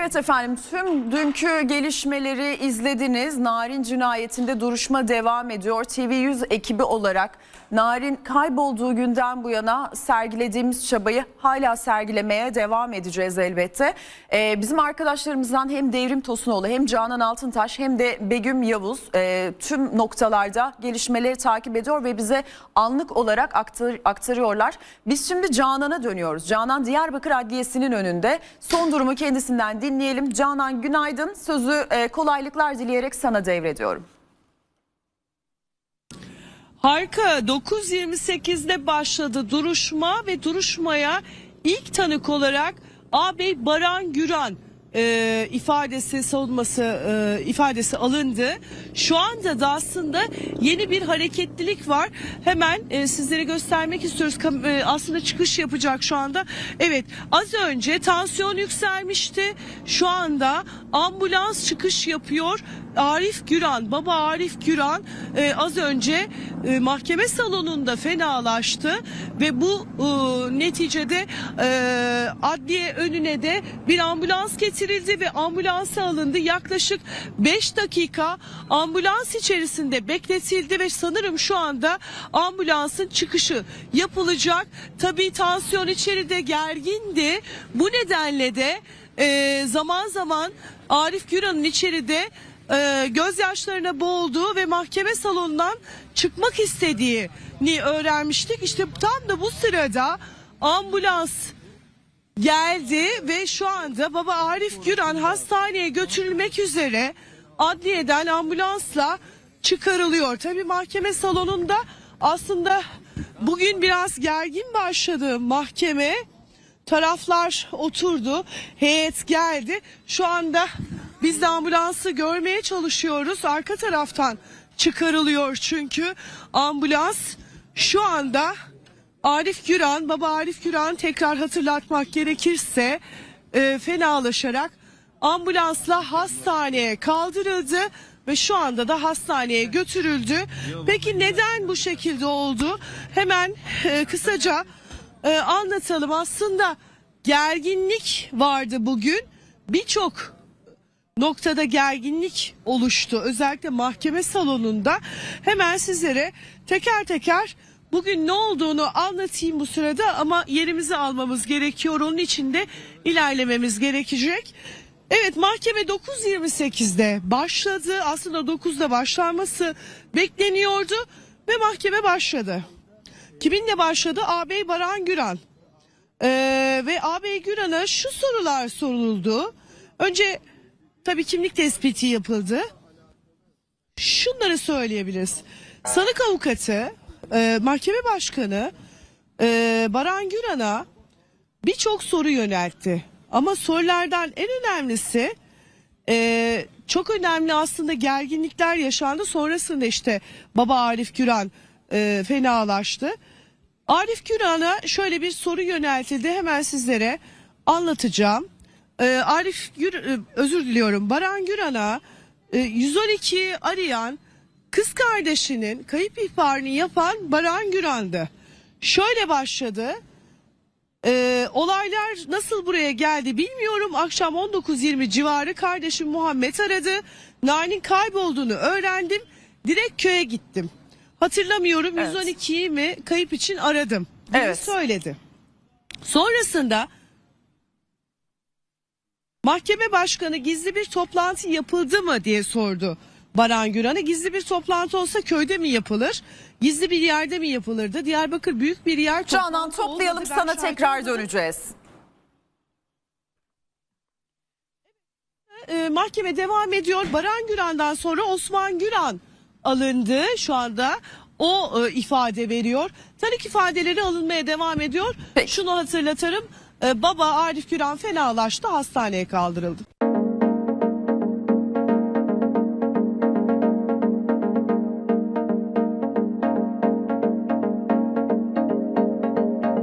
Evet efendim tüm dünkü gelişmeleri izlediniz. Narin cinayetinde duruşma devam ediyor. TV100 ekibi olarak Narin kaybolduğu günden bu yana sergilediğimiz çabayı hala sergilemeye devam edeceğiz elbette. Ee, bizim arkadaşlarımızdan hem Devrim Tosunoğlu hem Canan Altıntaş hem de Begüm Yavuz e, tüm noktalarda gelişmeleri takip ediyor ve bize anlık olarak aktar- aktarıyorlar. Biz şimdi Canan'a dönüyoruz. Canan Diyarbakır Adliyesi'nin önünde. Son durumu kendisinden dinleyelim. Canan günaydın. Sözü e, kolaylıklar dileyerek sana devrediyorum. Harika 9.28'de başladı duruşma ve duruşmaya ilk tanık olarak ağabey Baran Güran e, ifadesi savunması e, ifadesi alındı. Şu anda da aslında yeni bir hareketlilik var. Hemen e, sizlere göstermek istiyoruz. Kam- e, aslında çıkış yapacak şu anda. Evet az önce tansiyon yükselmişti. Şu anda ambulans çıkış yapıyor. Arif Güran, baba Arif Güran e, az önce e, mahkeme salonunda fenalaştı ve bu e, neticede e, adliye önüne de bir ambulans getirildi ve ambulansa alındı. Yaklaşık 5 dakika ambulans içerisinde bekletildi ve sanırım şu anda ambulansın çıkışı yapılacak. Tabii tansiyon içeride gergindi. Bu nedenle de e, zaman zaman Arif Güran'ın içeride e, gözyaşlarına boğulduğu ve mahkeme salonundan çıkmak istediğini öğrenmiştik. İşte tam da bu sırada ambulans geldi ve şu anda baba Arif Güran hastaneye götürülmek üzere adliyeden ambulansla çıkarılıyor. Tabii mahkeme salonunda aslında bugün biraz gergin başladı mahkeme. Taraflar oturdu, heyet geldi. Şu anda biz de ambulansı görmeye çalışıyoruz. Arka taraftan çıkarılıyor çünkü ambulans şu anda Arif Güran, baba Arif Güran tekrar hatırlatmak gerekirse e, fenalaşarak ambulansla hastaneye kaldırıldı ve şu anda da hastaneye götürüldü. Peki neden bu şekilde oldu? Hemen e, kısaca e, anlatalım. Aslında gerginlik vardı bugün. Birçok noktada gerginlik oluştu. Özellikle mahkeme salonunda. Hemen sizlere teker teker bugün ne olduğunu anlatayım bu sırada ama yerimizi almamız gerekiyor. Onun için de ilerlememiz gerekecek. Evet mahkeme 9.28'de başladı. Aslında 9'da başlanması bekleniyordu ve mahkeme başladı. Kiminle başladı? Ağabey Baran Güran. Ee, ve ağabey Güran'a şu sorular soruldu. Önce tabii kimlik tespiti yapıldı. Şunları söyleyebiliriz. Sanık avukatı, e, mahkeme başkanı e, Baran Güran'a birçok soru yöneltti. Ama sorulardan en önemlisi e, çok önemli aslında gerginlikler yaşandı. Sonrasında işte baba Arif Güran e, fenalaştı. Arif Güran'a şöyle bir soru yöneltildi. Hemen sizlere anlatacağım. E, Arif Gür, e, özür diliyorum. Baran Güran'a e, 112 arayan kız kardeşinin kayıp ihbarını yapan Baran Güran'dı. Şöyle başladı. Ee, olaylar nasıl buraya geldi bilmiyorum. Akşam 19.20 civarı kardeşim Muhammed aradı. Narin kaybolduğunu öğrendim. Direkt köye gittim. Hatırlamıyorum Evet. 112'yi mi kayıp için aradım diye Evet. söyledi. Sonrasında mahkeme başkanı gizli bir toplantı yapıldı mı diye sordu. Baran Güran'a gizli bir toplantı olsa köyde mi yapılır? Gizli bir yerde mi yapılırdı? Diyarbakır büyük bir yer. Canan toplayalım olmadı. Sana tekrar döneceğiz. e, mahkeme devam ediyor. Baran Güran'dan sonra Osman Güran alındı şu anda. O e, ifade veriyor. Tanık ifadeleri alınmaya devam ediyor. Peki. Şunu hatırlatırım. E, baba Arif Güran fenalaştı hastaneye kaldırıldı.